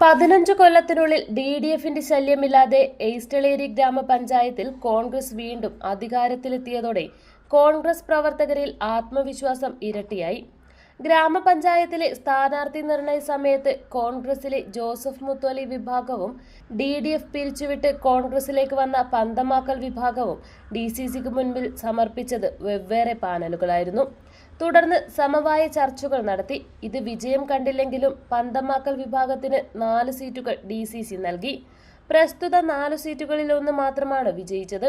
പതിനഞ്ച് കൊല്ലത്തിനുള്ളിൽ D D എഫിന്റെ ശല്യമില്ലാതെ എയ്സ്റ്റളേരി ഗ്രാമപഞ്ചായത്തിൽ കോൺഗ്രസ് വീണ്ടും അധികാരത്തിലെത്തിയതോടെ കോൺഗ്രസ് പ്രവർത്തകരിൽ ആത്മവിശ്വാസം ഇരട്ടിയായി. ഗ്രാമപഞ്ചായത്തിലെ സ്ഥാനാർത്ഥി നിർണയ സമയത്ത് കോൺഗ്രസിലെ ജോസഫ് മുത്തോലി വിഭാഗവും ഡി ഡി എഫ് പിരിച്ചുവിട്ട് കോൺഗ്രസിലേക്ക് വന്ന പന്തമാക്കൽ വിഭാഗവും ഡി സി സിക്ക് മുൻപിൽ സമർപ്പിച്ചത് വെവ്വേറെ പാനലുകളായിരുന്നു. തുടർന്ന് സമവായ ചർച്ചകൾ നടത്തി. ഇത് വിജയം കണ്ടില്ലെങ്കിലും പന്തമാക്കൽ വിഭാഗത്തിന് നാല് സീറ്റുകൾ ഡി സി സി നൽകി. പ്രസ്തുത നാല് സീറ്റുകളിൽ ഒന്ന് മാത്രമാണ് വിജയിച്ചത്.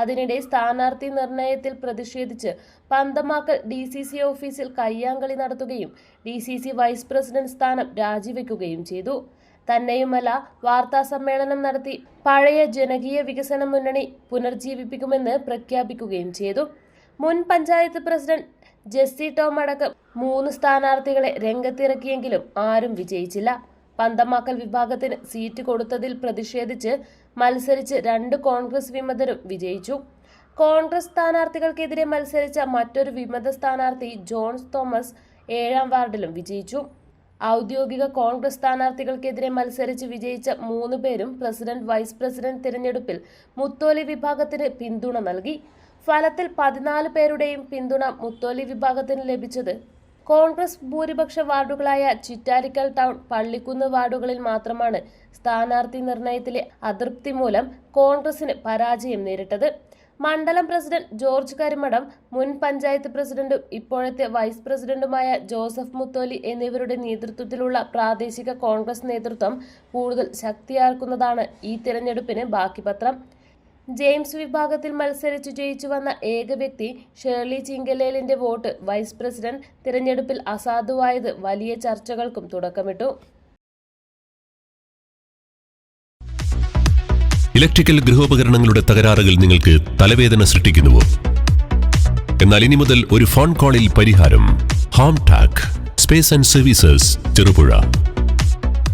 അതിനിടെ സ്ഥാനാർത്ഥി നിർണയത്തിൽ പ്രതിഷേധിച്ച് പന്തമാക്കൽ ഡി സി സി ഓഫീസിൽ കയ്യാങ്കളി നടത്തുകയും D C C vice president സ്ഥാനം രാജിവെക്കുകയും ചെയ്തു. തന്നെയുമല്ല വാർത്താ സമ്മേളനം നടത്തി പഴയ ജനകീയ വികസന മുന്നണി പുനർജീവിപ്പിക്കുമെന്ന് പ്രഖ്യാപിക്കുകയും ചെയ്തു. മുൻ പഞ്ചായത്ത് പ്രസിഡന്റ് ജെസ്സി ടോം അടക്കം മൂന്ന് സ്ഥാനാർത്ഥികളെ രംഗത്തിറക്കിയെങ്കിലും ആരും വിജയിച്ചില്ല. പന്തമാക്കൽ വിഭാഗത്തിന് സീറ്റ് കൊടുത്തതിൽ പ്രതിഷേധിച്ച് മത്സരിച്ച് രണ്ട് കോൺഗ്രസ് വിമതരും വിജയിച്ചു. കോൺഗ്രസ് സ്ഥാനാർത്ഥികൾക്കെതിരെ മത്സരിച്ച മറ്റൊരു വിമത സ്ഥാനാർത്ഥി ജോൺസ് തോമസ് ഏഴാം വാർഡിലും വിജയിച്ചു. ഔദ്യോഗിക കോൺഗ്രസ് സ്ഥാനാർത്ഥികൾക്കെതിരെ മത്സരിച്ച് വിജയിച്ച മൂന്ന് പേരും പ്രസിഡന്റ് വൈസ് പ്രസിഡന്റ് തിരഞ്ഞെടുപ്പിൽ മുത്തോലി വിഭാഗത്തിന് പിന്തുണ നൽകി. ഫലത്തിൽ പതിനാല് പേരുടെയും പിന്തുണ മുത്തോലി വിഭാഗത്തിന് ലഭിച്ചത്. കോൺഗ്രസ് ഭൂരിപക്ഷ വാർഡുകളായ ചിറ്റാരിക്കൽ ടൗൺ പള്ളിക്കുന്ന് വാർഡുകളിൽ മാത്രമാണ് സ്ഥാനാർത്ഥി നിർണയത്തിലെ അതൃപ്തി മൂലം കോൺഗ്രസിന് പരാജയം നേരിട്ടത്. മണ്ഡലം പ്രസിഡന്റ് ജോർജ് കരിമഠം മുൻ പഞ്ചായത്ത് പ്രസിഡന്റും ഇപ്പോഴത്തെ വൈസ് പ്രസിഡന്റുമായ ജോസഫ് മുത്തോലി എന്നിവരുടെ നേതൃത്വത്തിലുള്ള പ്രാദേശിക കോൺഗ്രസ് നേതൃത്വം കൂടുതൽ ശക്തിയാർക്കുന്നതാണ് ഈ തിരഞ്ഞെടുപ്പിന് ബാക്കിപത്രം ജെയിംസ് വിഭാഗത്തിൽ മത്സരിച്ചു ജയിച്ചു വന്ന ഏക വ്യക്തി ഷേർലി ചിങ്കലേലിന്റെ വോട്ട് വൈസ് പ്രസിഡന്റ് തിരഞ്ഞെടുപ്പിൽ അസാധുവായത് വലിയ ചർച്ചകൾക്കും തുടക്കമിട്ടു. ഇലക്ട്രിക്കൽ ഗൃഹോപകരണങ്ങളുടെ തകരാറുകൾ നിങ്ങൾക്ക് തലവേദന സൃഷ്ടിക്കുന്നുവോ? എന്നാൽ ഇനി മുതൽ ഒരു ഫോൺ കോളിൽ പരിഹാരം. Home tech space and services Cherupuzha.